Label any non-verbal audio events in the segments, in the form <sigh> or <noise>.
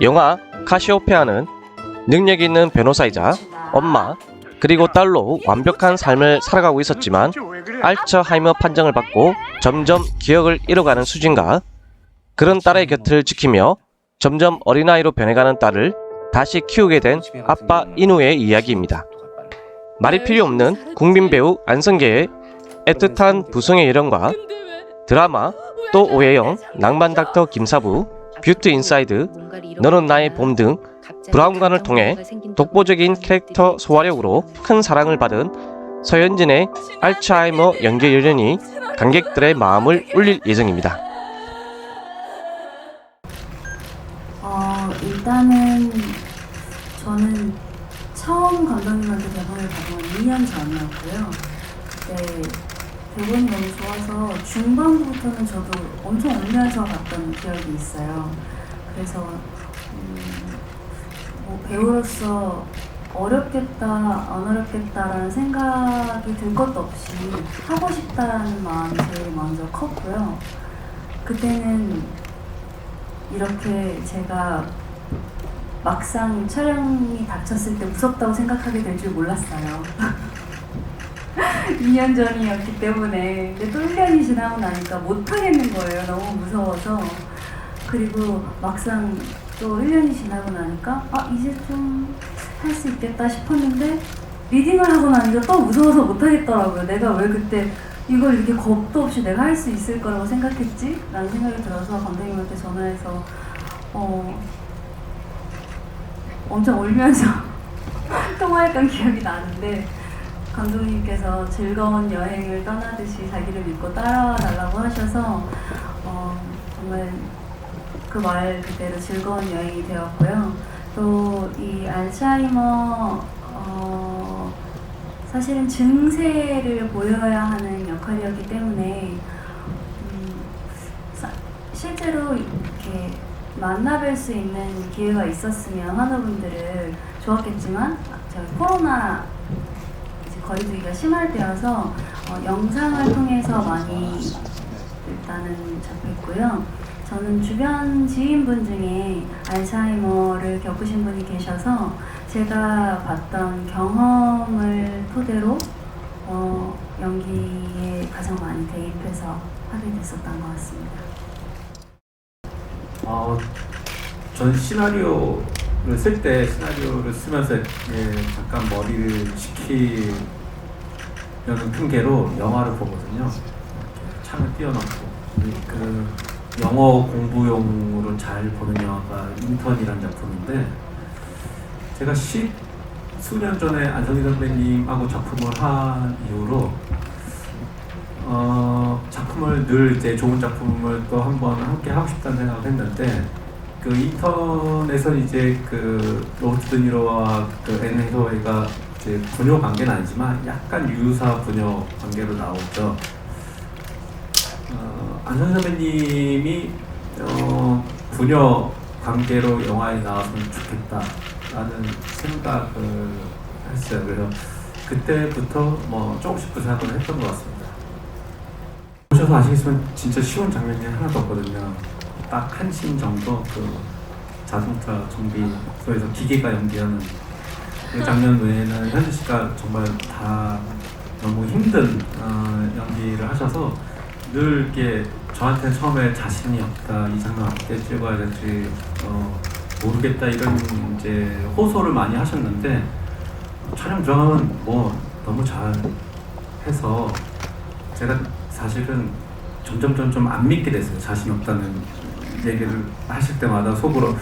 영화 카시오페아는 능력 있는 변호사이자 엄마 그리고 딸로 완벽한 삶을 살아가고 있었지만 알츠하이머 판정을 받고 점점 기억을 잃어가는 수진과 그런 딸의 곁을 지키며 점점 어린아이로 변해가는 딸을 다시 키우게 된 아빠 인우의 이야기입니다. 말이 필요 없는 국민 배우 안성계의 애틋한 부성의 열연과 드라마 또 오해영, 낭만 닥터 김사부, 뷰티 인사이드, 너는 나의 봄 등 브라운관을 통해 독보적인 캐릭터 소화력으로 큰 사랑을 받은 서현진의 알츠하이머 연기 열연이 관객들의 마음을 울릴 예정입니다. 어, 일단은 저는 처음 감독님한테 대본을 받은 건 2년 전이었고요. 그 때 대본이 너무 좋아서 중반부부터는 저도 엄청 울면서 봤던 기억이 있어요. 그래서 음, 뭐 배우로서 어렵겠다, 안 어렵겠다라는 생각이 들 것도 없이 하고 싶다라는 마음이 제일 먼저 컸고요. 그때는 이렇게 제가 막상 촬영이 닥쳤을 때 무섭다고 생각하게 될 줄 몰랐어요. <laughs> 2년 전이었기 때문에 근데 또 1년이 지나고 나니까 못하겠는 거예요. 너무 무서워서. 그리고 막상 또 1년이 지나고 나니까 아 이제 좀 할 수 있겠다 싶었는데 리딩을 하고 나니까 또 무서워서 못하겠더라고요. 내가 왜 그때 이걸 이렇게 겁도 없이 내가 할 수 있을 거라고 생각했지? 라는 생각이 들어서 감독님한테 전화해서 어, 엄청 울면서 <laughs> 통화했던 기억이 나는데 감독님께서 즐거운 여행을 떠나듯이 자기를 믿고 따라와 달라고 하셔서 어, 정말 그 말 그대로 즐거운 여행이 되었고요. 또 이 알츠하이머 어, 사실은 증세를 보여야 하는 역할이었기 때문에 음, 사- 실제로 이렇게 만나뵐 수 있는 기회가 있었으면 환우분들을 좋았겠지만 저희 코로나 거리두기가 심할 때여서 어, 영상을 통해서 많이 일단은 접했고요. 저는 주변 지인분 중에 알츠하이머를 겪으신 분이 계셔서 제가 봤던 경험을 토대로 어, 연기에 가장 많이 대입해서 하게 됐었던 것 같습니다. 어, 전 시나리오를 쓸 때 시나리오를 쓰면서 예, 잠깐 머리를 식히려는 핑계로 영화를 보거든요. 창을 띄워놓고 그 영어 공부용으로 잘 보는 영화가 인턴이라는 작품인데 제가 십 수년 전에 안성기 선배님하고 작품을 한 이후로 어, 작품을 늘 이제 좋은 작품을 또 한번 함께 하고 싶다는 생각을 했는데 그 인턴에서 이제 그 로버트 드니로와 그앤 해서웨이가 이제 부녀 관계는 아니지만 약간 유사 부녀 관계로 나오죠. 어, 안선 선배님이 어, 부녀 관계로 영화에 나왔으면 좋겠다라는 생각을 했어요. 그래서 그때부터 뭐 조금씩 구상을 했던 것 같습니다. 보셔서 아시겠지만 진짜 쉬운 장면이 하나도 없거든요. 딱한씬 정도 그 자동차 정비소에서 기계가 연기하는 그 장면 외에는 현주 씨가 정말 다 너무 힘든 어, 연기를 하셔서 늘 이렇게 저한테 처음에 자신이 없다 이 장면 어떻게 찍어야 될지 어, 모르겠다 이런 이제 호소를 많이 하셨는데 촬영 들어가면 뭐 너무 잘 해서 제가 사실은 점점 점점 안 믿게 됐어요. 자신 없다는 얘기를 하실 때마다 속으로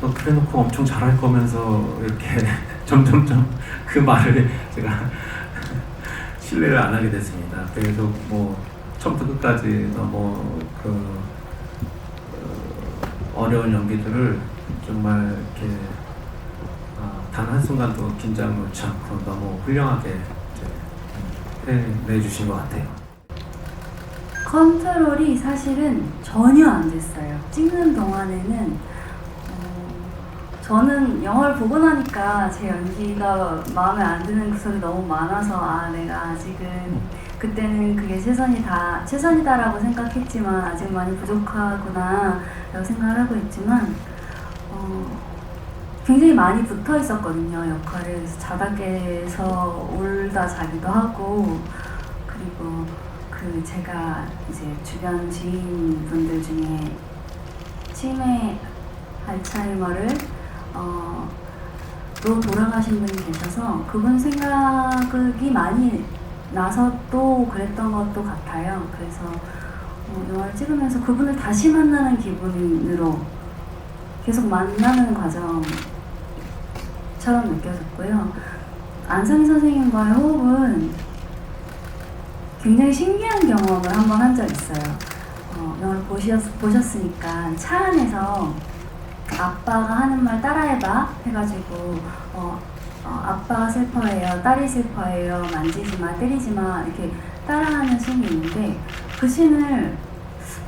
너 그래놓고 엄청 잘할 거면서 이렇게 <laughs> 점점점 그 말을 제가 <laughs> 신뢰를 안 하게 됐습니다. 그래서 뭐 처음부터 끝까지 너무 그 어, 어려운 연기들을 정말 이렇게 어, 단 한 순간도 긴장을 않고 너무 훌륭하게 이제 해내주신 것 같아요. 컨트롤이 사실은 전혀 안 됐어요. 찍는 동안에는 어, 저는 영화를 보고 나니까 제 연기가 마음에 안 드는 구석이 너무 많아서 아 내가 아직은 그때는 그게 최선이 다 최선이다라고 생각했지만 아직 많이 부족하구나라고 생각을 하고 있지만 어, 굉장히 많이 붙어 있었거든요 역할을 그래서 자다 깨서 울다 자기도 하고 그리고 그 제가 이제 주변 지인분들 중에 치매 알츠하이머를 어, 로 돌아가신 분이 계셔서 그분 생각이 많이 나서 또 그랬던 것도 같아요. 그래서 어, 영화를 찍으면서 그분을 다시 만나는 기분으로 계속 만나는 과정처럼 느껴졌고요. 안상희 선생님과의 호흡은 굉장히 신기한 경험을 한 번 한 적 있어요. 어, 영화를 보셨, 보셨으니까 차 안에서 아빠가 하는 말 따라해봐 해가지고 어, 어, 아빠가 슬퍼해요, 딸이 슬퍼해요, 만지지 마, 때리지 마 이렇게 따라하는 씬이 있는데 그 씬을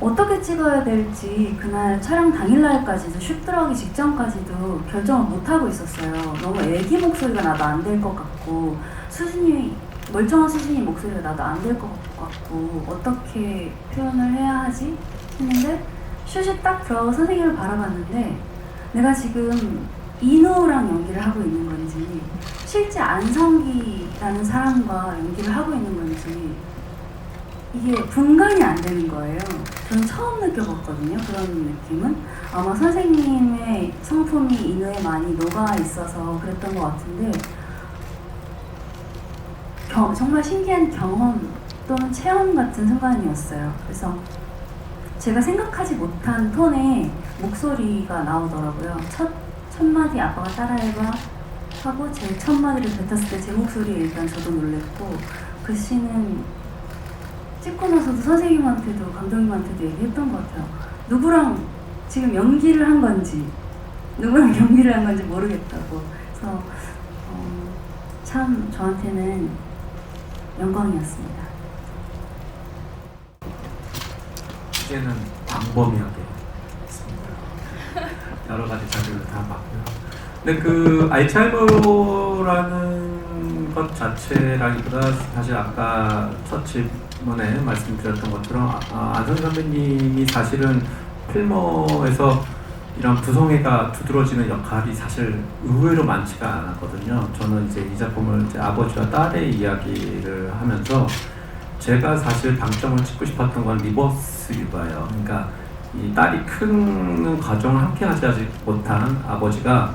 어떻게 찍어야 될지 그날 촬영 당일날까지도 슛 들어가기 직전까지도 결정을 못 하고 있었어요. 너무 애기 목소리가 나도 안 될 것 같고 수진이 멀쩡한 수진이 목소리가 나도 안 될 것 같고 어떻게 표현을 해야 하지 했는데 슛이 딱 들어가고 선생님을 바라봤는데 내가 지금 이노랑 연기를 하고 있는 건지 실제 안성기라는 사람과 연기를 하고 있는 건지 이게 분간이 안 되는 거예요. 저는 처음 느껴봤거든요. 그런 느낌은 아마 선생님의 성품이 이노에 많이 녹아 있어서 그랬던 것 같은데 겨- 정말 신기한 경험 또는 체험 같은 순간이었어요. 그래서 제가 생각하지 못한 톤의 목소리가 나오더라고요. 첫, 첫 마디 아빠가 따라해봐 하고 제 첫 마디를 뱉었을 때 제 목소리에 일단 저도 놀랬고 그 씬은 찍고 나서도 선생님한테도 감독님한테도 얘기했던 것 같아요. 누구랑 지금 연기를 한 건지 누구랑 <laughs> 연기를 한 건지 모르겠다고. 그래서 어, 참 저한테는 영광이었습니다. 이제는 광범위하게 했습니다. <laughs> 여러 가지 자료를 다 봤고요. 근데 그 알츠하이머라는 것 자체라기보다 사실 아까 첫 질문에 말씀드렸던 것처럼 아, 아, 안성 선배님이 사실은 필모에서 이런 부성애가 두드러지는 역할이 사실 의외로 많지가 않았거든요. 저는 이제 이 작품을 이제 아버지와 딸의 이야기를 하면서 제가 사실 방점을 찍고 싶었던 건 리버스 육아예요. 그러니까 이 딸이 크는 과정을 함께 하지 못한 아버지가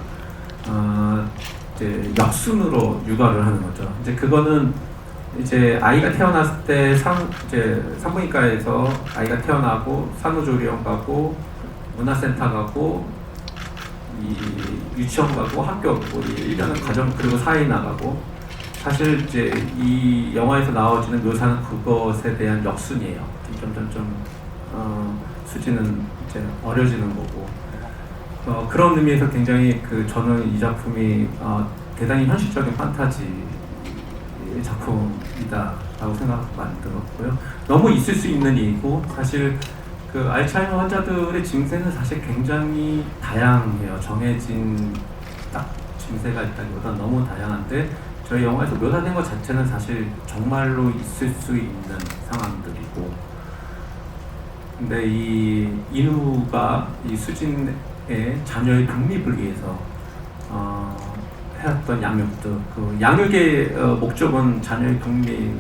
어, 이제 역순으로 육아를 하는 거죠. 이제 그거는 이제 아이가 태어났을 때 산, 이제 산부인과에서 아이가 태어나고 산후조리원 가고 문화센터 가고 이 유치원 가고 학교 가고 이 1년은 가정 그리고 사회 나가고 사실 이제 이 영화에서 나와지는 묘사는 그것에 대한 역순이에요. 점점점 어, 수지는 이제 어려지는 거고 어, 그런 의미에서 굉장히 그 저는 이 작품이 어, 대단히 현실적인 판타지 작품이다라고 생각 많이 들었고요. 너무 있을 수 있는 일이고 사실 그 알츠하이머 환자들의 증세는 사실 굉장히 다양해요. 정해진 딱 증세가 있다기보다 너무 다양한데 저희 영화에서 묘사된 것 자체는 사실 정말로 있을 수 있는 상황들이고 근데 이 인우가 이 수진의 자녀의 독립을 위해서 어, 해왔던 양육들 그 양육의 어, 목적은 자녀의 독립이니까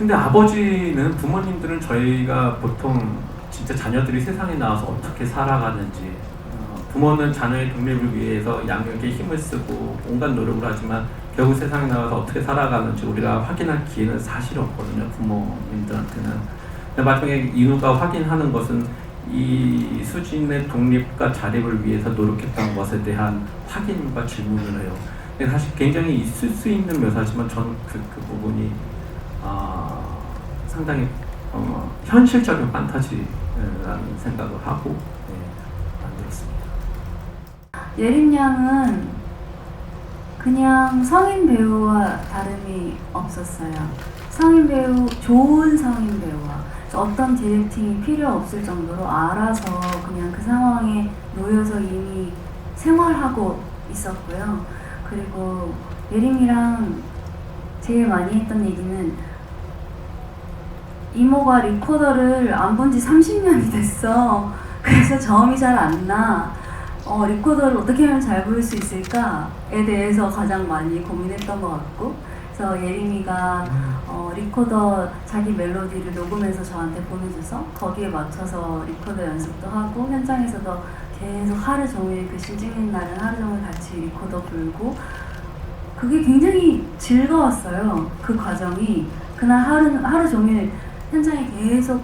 근데 아버지는 부모님들은 저희가 보통 진짜 자녀들이 세상에 나와서 어떻게 살아가는지 어, 부모는 자녀의 독립을 위해서 양육에 힘을 쓰고 온갖 노력을 하지만 결국 세상에 나와서 어떻게 살아가는지 우리가 확인할 기회는 사실 없거든요 부모님들한테는. 근데 마지막에 인우가 확인하는 것은 이 수진의 독립과 자립을 위해서 노력했던 것에 대한 확인과 질문을 해요. 근데 사실 굉장히 있을 수 있는 묘사지만 저는 그, 그 부분이 아, 상당히 어, 현실적인 판타지라는 생각을 하고 네, 만들었습니다. 예림 양은 그냥 성인 배우와 다름이 없었어요. 성인 배우, 좋은 성인 배우와 어떤 디렉팅이 필요 없을 정도로 알아서 그냥 그 상황에 놓여서 이미 생활하고 있었고요. 그리고 예림이랑 제일 많이 했던 얘기는 이모가 리코더를 안 본 지 30년이 됐어. 그래서 저음이 잘 안 나. 어, 리코더를 어떻게 하면 잘 부를 수 있을까에 대해서 가장 많이 고민했던 것 같고, 그래서 예림이가 어, 리코더 자기 멜로디를 녹음해서 저한테 보내줘서 거기에 맞춰서 리코더 연습도 하고 현장에서도 계속 하루 종일 그 실증인 날은 하루 종일 같이 리코더 불고 그게 굉장히 즐거웠어요. 그 과정이 그날 하루 하루 종일 현장에 계속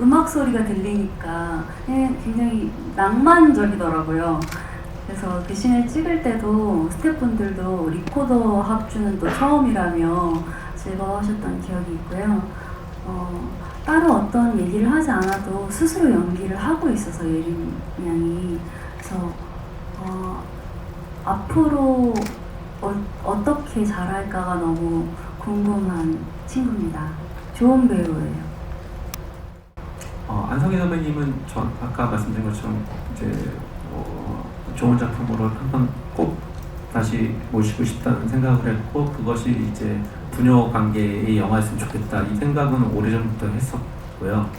음악 소리가 들리니까 예, 굉장히 낭만적이더라고요. 그래서 그 씬을 찍을 때도 스태프분들도 리코더 합주는 또 처음이라며 즐거워하셨던 기억이 있고요. 어, 따로 어떤 얘기를 하지 않아도 스스로 연기를 하고 있어서 예림 양이 그래서 어, 앞으로 어, 어떻게 잘할까가 너무 궁금한 친구입니다. 좋은 배우예요. 어, 안성희 선배님은 전 아까 말씀드린 것처럼 이제 어, 좋은 작품으로 한번 꼭 다시 모시고 싶다는 생각을 했고 그것이 이제 부녀 관계의 영화였으면 좋겠다 이 생각은 오래전부터 했었고요.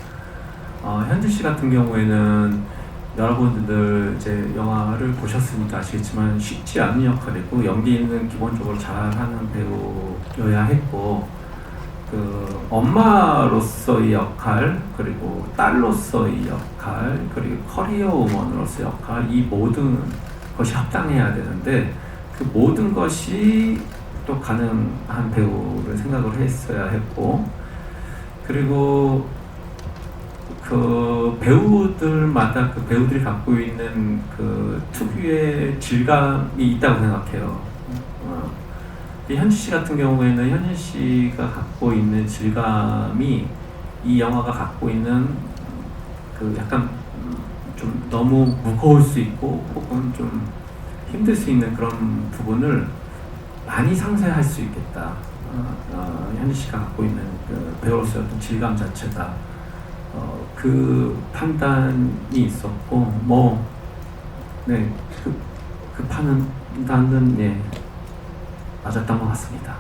어, 현지 씨 같은 경우에는 여러분들 이제 영화를 보셨으니까 아시겠지만 쉽지 않은 역할이고 연기는 기본적으로 잘하는 배우여야 했고 그 엄마로서의 역할 그리고 딸로서의 역할 그리고 커리어 우먼으로서의 역할 이 모든 것이 합당해야 되는데 그 모든 것이 또 가능한 배우를 생각을 했어야 했고 그리고 그 배우들마다 그 배우들이 갖고 있는 그 특유의 질감이 있다고 생각해요. 현지 씨 같은 경우에는 현지 씨가 갖고 있는 질감이 이 영화가 갖고 있는 그 약간 좀 너무 무거울 수 있고 혹은 좀 힘들 수 있는 그런 부분을 많이 상쇄할 수 있겠다. 어, 어, 현지 씨가 갖고 있는 그 배우로서의 어떤 질감 자체가 어, 그 판단이 있었고 뭐 네, 그, 그 판단은 예, 맞았던 것 같습니다.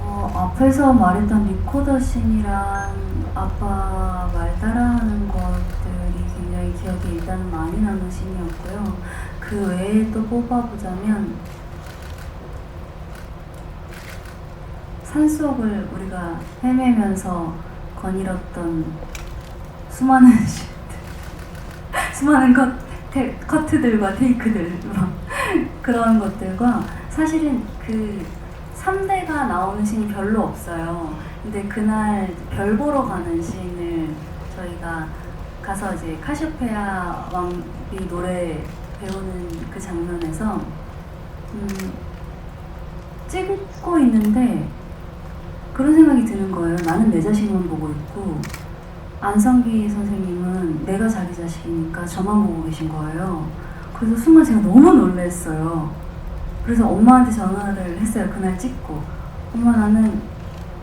어, 앞에서 말했던 리코더 씬이랑 아빠 말 따라하는 것들이 굉장히 기억에 일단 많이 남는 씬이었고요. 그 외에 또 뽑아보자면 산속을 우리가 헤매면서 거닐었던 수많은 <laughs> 수많은 컷, 테, 커트들과 테이크들 막 <laughs> 그런 것들과 사실은 그 3대가 나오는 씬이 별로 없어요. 근데 그날 별 보러 가는 씬을 저희가 가서 이제 카시오페아 왕비 노래 배우는 그 장면에서 음, 찍고 있는데 그런 생각이 드는 거예요. 나는 내 자신만 보고 있고 안성기 선생님은 내가 자기 자식이니까 저만 보고 계신 거예요. 그래서 순간 제가 너무 놀랐어요. 그래서 엄마한테 전화를 했어요. 그날 찍고. 엄마 나는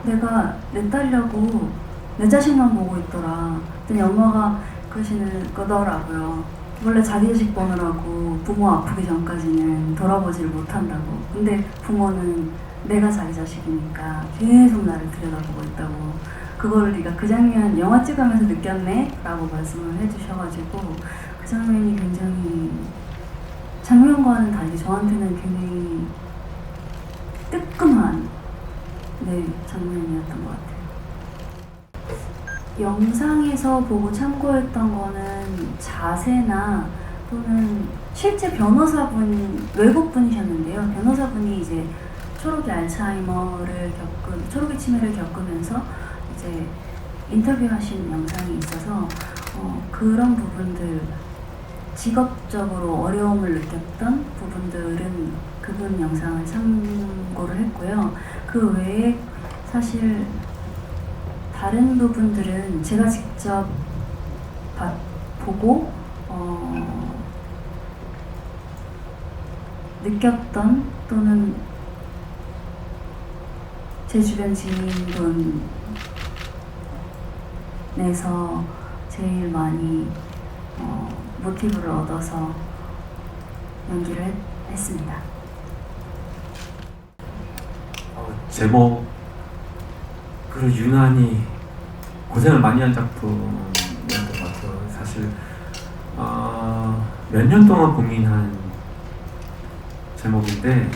내가 내 딸이라고 내 자신만 보고 있더라. 그랬더니 엄마가 그러시는 거더라고요. 원래 자기 자식 보느라고 부모 아프기 전까지는 돌아보지를 못한다고. 근데 부모는 내가 자기 자식이니까 계속 나를 들여다보고 있다고. 그거를 네가 그 장면 영화 찍으면서 느꼈네? 라고 말씀을 해주셔가지고 그 장면이 굉장히 장면과는 달리 저한테는 굉장히 뜨끔한 네, 장면이었던 것 같아요. 영상에서 보고 참고했던 거는 자세나 또는 실제 변호사분 외국 분이셨는데요. 변호사분이 이제 초록이 알츠하이머를 겪은 초록이 치매를 겪으면서 이제 인터뷰하신 영상이 있어서 어, 그런 부분들 직업적으로 어려움을 느꼈던 부분들은 그분 영상을 참고를 했고요. 그 외에 사실 다른 부분들은 제가 직접 봐- 보고 어, 느꼈던 또는 제 주변 지인분에서 제일 많이 어, 모티브를 얻어서 연기를 했, 했습니다. 어, 제목 그리고 유난히 고생을 많이 한 작품이었던 것 같아요. 사실 어, 몇년 동안 고민한 제목인데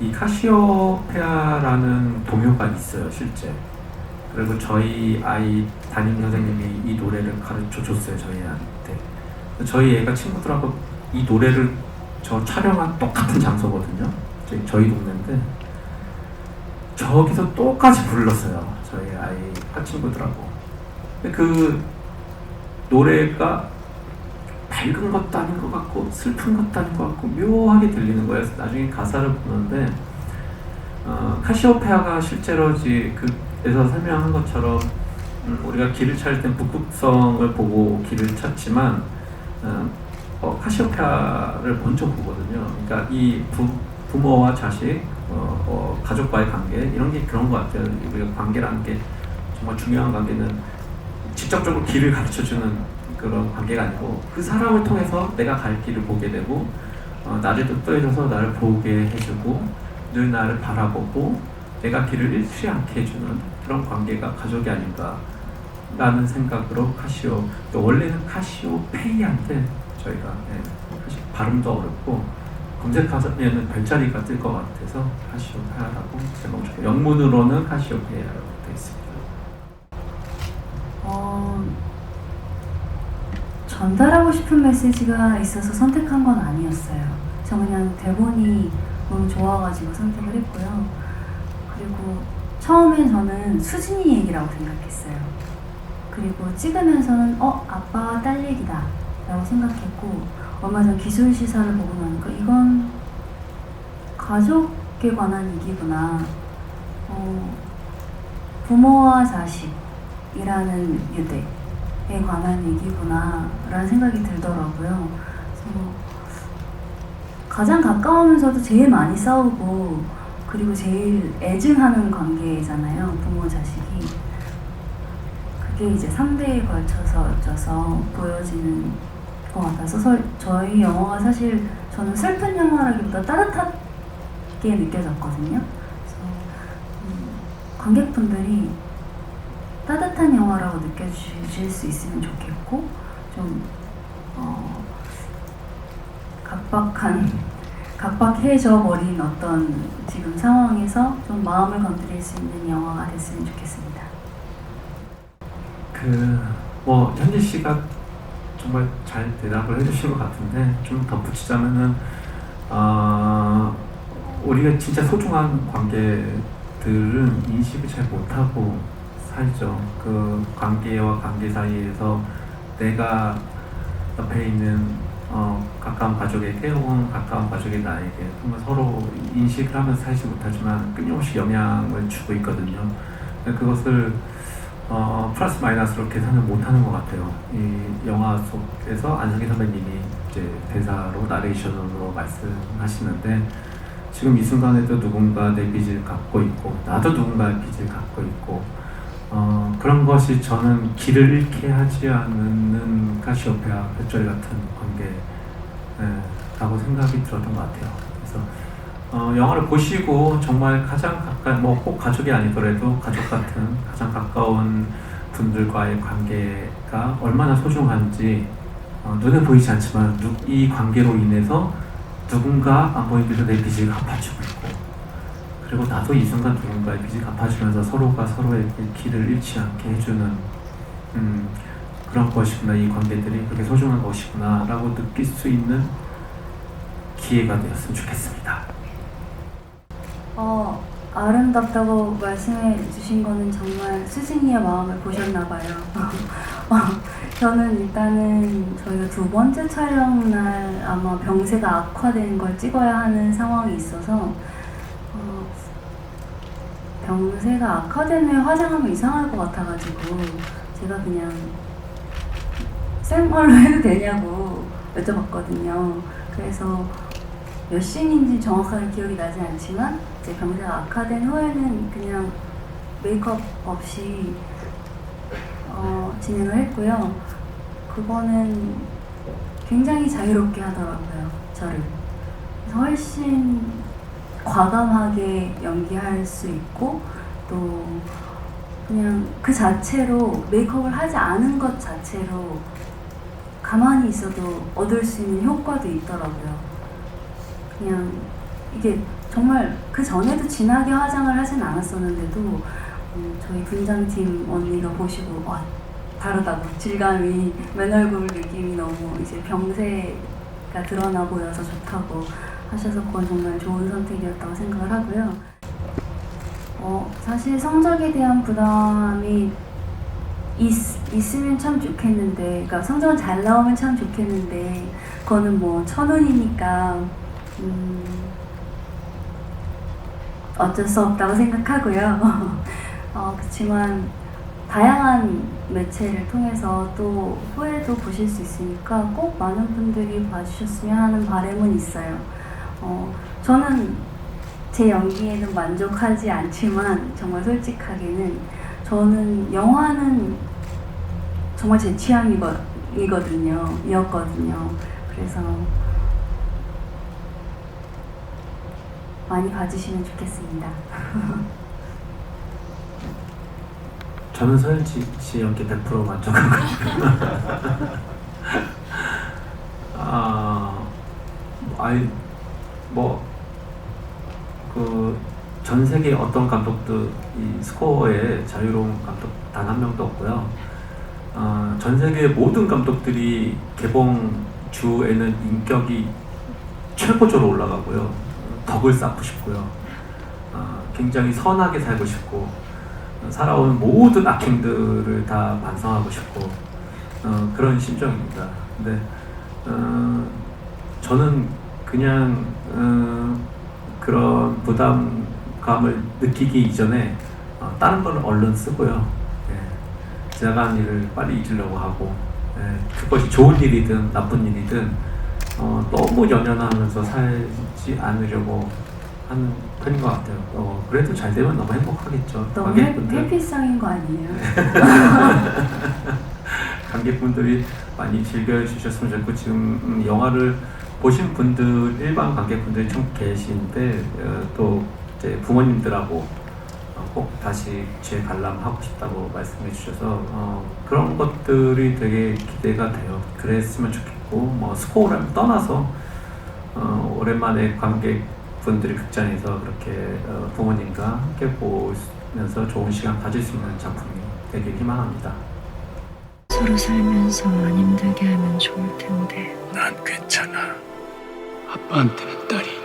이 카시오페아라는 동요가 있어요 실제. 그리고 저희 아이 담임 선생님이 이 노래를 가르쳐 줬어요 저희 애한테. 저희 애가 친구들하고 이 노래를 저 촬영한 똑같은 장소거든요. 저희, 동네인데 저기서 똑같이 불렀어요. 저희 아이 학 친구들하고. 그 노래가 밝은 것도 아닌 것 같고 슬픈 것도 아닌 것 같고 묘하게 들리는 거예요. 나중에 가사를 보는데 어, 카시오페아가 실제로 그에서 설명한 것처럼 음, 우리가 길을 찾을 땐 북극성을 보고 길을 찾지만 어, 어, 카시오페아를 먼저 보거든요. 그러니까 이 부, 부모와 자식, 어, 어, 가족과의 관계 이런 게 그런 것 같아요. 우리가 관계라는 게 정말 중요한 관계는 직접적으로 길을 가르쳐주는 그런 관계가 아니고 그 사람을 통해서 내가 갈 길을 보게 되고 어, 나를 뜻떠해줘서 나를 보게 해주고 늘 나를 바라보고 내가 길을 잃지 않게 해주는 그런 관계가 가족이 아닌가 라는 생각으로 카시오 또 원래는 카시오페이한테 저희가 예, 사실 발음도 어렵고 검색하면 별자리가 뜰 것 같아서 카시오페아라고 제목을 줬고 영문으로는 카시오페이라고 되어 있습니다. 어, 전달하고 싶은 메시지가 있어서 선택한 건 아니었어요. 저 그냥 대본이 너무 좋아가지고 선택을 했고요. 그리고 처음엔 저는 수진이 얘기라고 생각했어요. 그리고 찍으면서는 어 아빠와 딸 얘기다 라고 생각했고 얼마 전 기술 시사를 보고 나니까 이건 가족에 관한 얘기구나. 어, 부모와 자식이라는 유대에 관한 얘기구나 라는 생각이 들더라고요. 그래서 가장 가까우면서도 제일 많이 싸우고 그리고 제일 애증하는 관계잖아요. 부모 자식이. 그게 이제 3대에 걸쳐서 어쩌서 보여지는 것 같아서 서- 저희 영화가 사실 저는 슬픈 영화라기보다 따뜻하게 느껴졌거든요. 음, 관객분들이 따뜻한 영화라고 느껴주실 수 있으면 좋겠고 좀 어, 각박한 <laughs> 각박해져 버린 어떤 지금 상황에서 좀 마음을 건드릴 수 있는 영화가 됐으면 좋겠습니다. 그 뭐 현지 씨가 정말 잘 대답을 해주신 것 같은데 좀 덧붙이자면은 어, 우리가 진짜 소중한 관계들은 인식을 잘 못하고 살죠. 그 관계와 관계 사이에서 내가 옆에 있는 어, 가까운 가족에게 혹은 가까운 가족이 나에게 정말 서로 인식을 하면서 살지 못하지만 끊임없이 영향을 주고 있거든요. 그것을 어, 플러스 마이너스로 계산을 못하는 것 같아요. 이 영화 속에서 안성기 선배님이 이제 대사로 나레이션으로 말씀하시는데 지금 이 순간에도 누군가 내 빚을 갚고 있고 나도 누군가의 빚을 갚고 있고 어, 그런 것이 저는 길을 잃게 하지 않는 카시오페아 뱃절이 같은 관계라고 생각이 들었던 것 같아요. 어, 영화를 보시고 정말 가장 가까이 뭐꼭 가족이 아니더라도 가족 같은 가장 가까운 분들과의 관계가 얼마나 소중한지 어, 눈에 보이지 않지만 누, 이 관계로 인해서 누군가 안 보이면서 내 빚을 갚아주고 있고 그리고 나도 이 순간 누군가의 빚을 갚아주면서 서로가 서로에게 길을 잃지 않게 해주는 음, 그런 것이구나 이 관계들이 그렇게 소중한 것이구나 라고 느낄 수 있는 기회가 되었으면 좋겠습니다. 어, 아름답다고 말씀해 주신 거는 정말 수진이의 마음을 보셨나 봐요. <laughs> 어, 저는 일단은 저희가 두 번째 촬영 날 아마 병세가 악화된 걸 찍어야 하는 상황이 있어서 어, 병세가 악화된 후에 화장하면 이상할 것 같아가지고 제가 그냥 생얼로 <laughs> 해도 되냐고 여쭤봤거든요. 그래서 몇 씬인지 정확하게 기억이 나지 않지만 이제 병세가 악화된 후에는 그냥 메이크업 없이 어, 진행을 했고요. 그거는 굉장히 자유롭게 하더라고요, 저를. 그래서 훨씬 과감하게 연기할 수 있고 또 그냥 그 자체로 메이크업을 하지 않은 것 자체로 가만히 있어도 얻을 수 있는 효과도 있더라고요. 그냥 이게 정말 그 전에도 진하게 화장을 하진 않았었는데도 음, 저희 분장팀 언니가 보시고 와 다르다고 질감이 맨 얼굴 느낌이 너무 이제 병세가 드러나 보여서 좋다고 하셔서 그건 정말 좋은 선택이었다고 생각을 하고요. 어, 사실 성적에 대한 부담이 있, 있으면 참 좋겠는데, 그러니까 성적은 잘 나오면 참 좋겠는데, 그거는 뭐 천운이니까, 음, 어쩔 수 없다고 생각하고요. <laughs> 어, 그렇지만 다양한 매체를 통해서 또 후회도 보실 수 있으니까 꼭 많은 분들이 봐주셨으면 하는 바람은 있어요. 어, 저는 제 연기에는 만족하지 않지만 정말 솔직하게는 저는 영화는 정말 제 취향이거든요. 이었거든요. 그래서 많이 봐주시면 좋겠습니다. <laughs> 저는 서현지 씨 연기 100% 만족하고 <laughs> 아, 아이 뭐그 전 세계 어떤 감독도 이 스코어에 자유로운 감독 단 한 명도 없고요. 아, 전 세계 모든 감독들이 개봉 주에는 인격이 최고조로 올라가고요. 덕을 쌓고 싶고요. 아, 굉장히 선하게 살고 싶고 살아온 모든 악행들을 다 반성하고 싶고 어, 그런 심정입니다. 근데 어, 저는 그냥 어, 그런 부담감을 느끼기 이전에 어, 다른 걸 얼른 쓰고요. 예, 지나간 일을 빨리 잊으려고 하고 예, 그것이 좋은 일이든 나쁜 일이든 어, 너무 연연하면서 살지 않으려고 하는 편인 것 같아요. 어, 그래도 잘 되면 너무 행복하겠죠. 너무 해. 해피성인 거 아니에요? <laughs> 관객분들이 많이 즐겨주셨으면 좋겠고 지금 음, 영화를 보신 분들 일반 관객분들이 좀 계신데 어, 또 이제 부모님들하고 어, 꼭 다시 재관람하고 싶다고 말씀해 주셔서 어, 그런 것들이 되게 기대가 돼요. 그랬으면 좋겠 고 뭐 스코어를 떠나서 어, 오랜만에 관객분들이 극장에서 그렇게 어, 부모님과 함께 보면서 좋은 시간 가질 수 있는 작품이 되길 희망합니다. 서로 살면서 안 힘들게 하면 좋을 텐데. 난 괜찮아. 아빠한테는 딸이